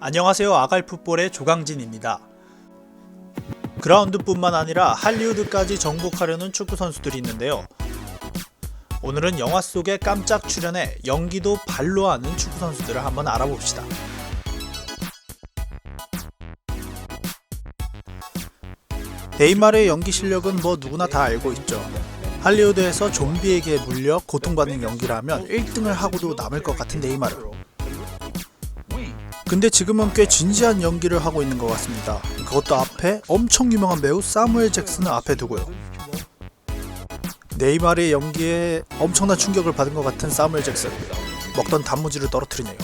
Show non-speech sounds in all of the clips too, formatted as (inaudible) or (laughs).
안녕하세요. 아갈풋볼의 조강진입니다. 그라운드뿐만 아니라 할리우드까지 정복하려는 축구 선수들이 있는데요. 오늘은 영화 속에 깜짝 출연해 연기도 발로 하는 축구 선수들을 한번 알아봅시다. 네이마르의 연기 실력은 뭐 누구나 다 알고 있죠. 할리우드에서 좀비에게 물려 고통받는 연기를 하면 1등을 하고도 남을 것 같은 네이마르. 근데 지금은 꽤 진지한 연기를 하고 있는 것 같습니다. 그것도 앞에 엄청 유명한 배우 사무엘 잭슨을 앞에 두고요. 네이마르의 연기에 엄청난 충격을 받은 것 같은 사무엘 잭슨. 먹던 단무지를 떨어뜨리네요.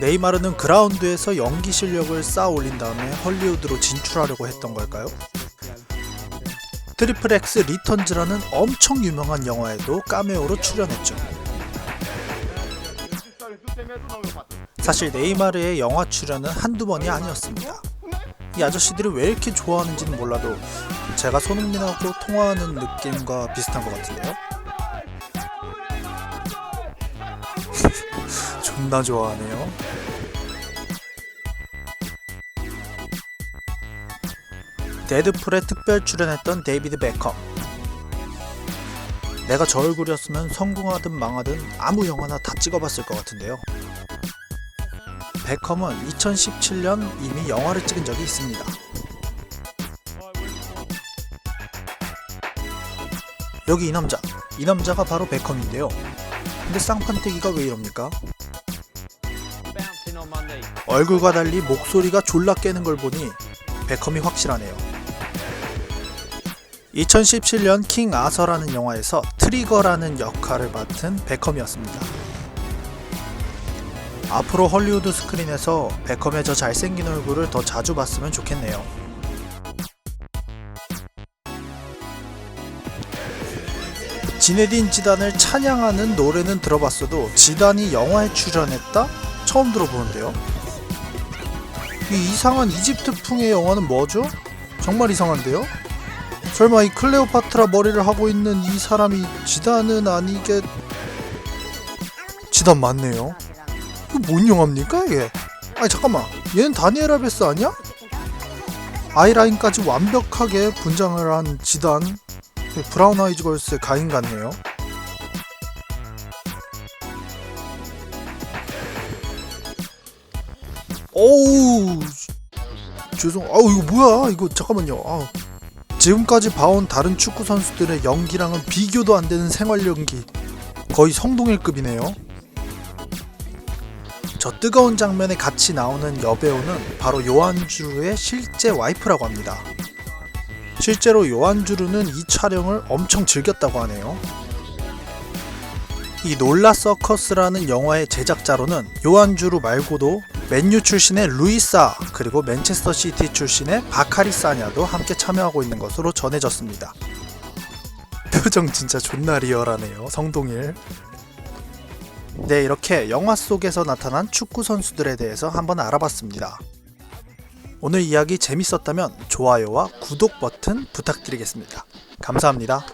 네이마르는 그라운드에서 연기 실력을 쌓아 올린 다음에 헐리우드로 진출하려고 했던 걸까요? 트리플 X 리턴즈라는 엄청 유명한 영화에도 카메오로 출연했죠. 사실 네이마르의 영화 출연은 한두 번이 아니었습니다. 이 아저씨들이 왜 이렇게 좋아하는지는 몰라도 제가 손흥민하고 통화하는 느낌과 비슷한 것 같은데요. (laughs) 존나 좋아하네요. 데드풀에 특별 출연했던 데이비드 베컴. 내가 저 얼굴이었으면 성공하든 망하든 아무 영화나 다 찍어봤을 것 같은데요. 베컴은 2017년 이미 영화를 찍은 적이 있습니다. 여기 이 남자, 이 남자가 바로 베컴인데요. 근데 쌍판대기가 왜 이럽니까? 얼굴과 달리 목소리가 졸라 깨는 걸 보니 베컴이 확실하네요. 2017년 킹 아서라는 영화에서 트리거라는 역할을 맡은 베컴이었습니다. 앞으로 헐리우드 스크린에서 베컴의 저 잘생긴 얼굴을 더 자주 봤으면 좋겠네요. 지네딘 지단을 찬양하는 노래는 들어봤어도 지단이 영화에 출연했다? 처음 들어보는데요. 이 이상한 이집트풍의 영화는 뭐죠? 정말 이상한데요? 설마 이 클레오파트라 머리를 하고 있는 이 사람이 지단은 아니겠... 지단 맞네요. 이거 뭔 영화입니까 이게? 아니 잠깐만 얘는 다니엘 아베스 아니야? 아이라인까지 완벽하게 분장을 한 지단 브라운 아이즈 걸스의 가인 같네요. 어우 죄송 아우 이거 뭐야 이거 잠깐만요 아 지금까지 봐온 다른 축구 선수들의 연기랑은 비교도 안 되는 생활 연기. 거의 성동일급이네요. 저 뜨거운 장면에 같이 나오는 여배우는 바로 요한주루의 실제 와이프라고 합니다. 실제로 요한주루는 이 촬영을 엄청 즐겼다고 하네요. 이 놀라 서커스라는 영화의 제작자로는 요한주루 말고도 맨유 출신의 루이사 그리고 맨체스터 시티 출신의 바카리 사냐도 함께 참여하고 있는 것으로 전해졌습니다. 표정 진짜 존나 리얼하네요. 성동일. 네, 이렇게 영화 속에서 나타난 축구 선수들에 대해서 한번 알아봤습니다. 오늘 이야기 재밌었다면 좋아요와 구독 버튼 부탁드리겠습니다. 감사합니다.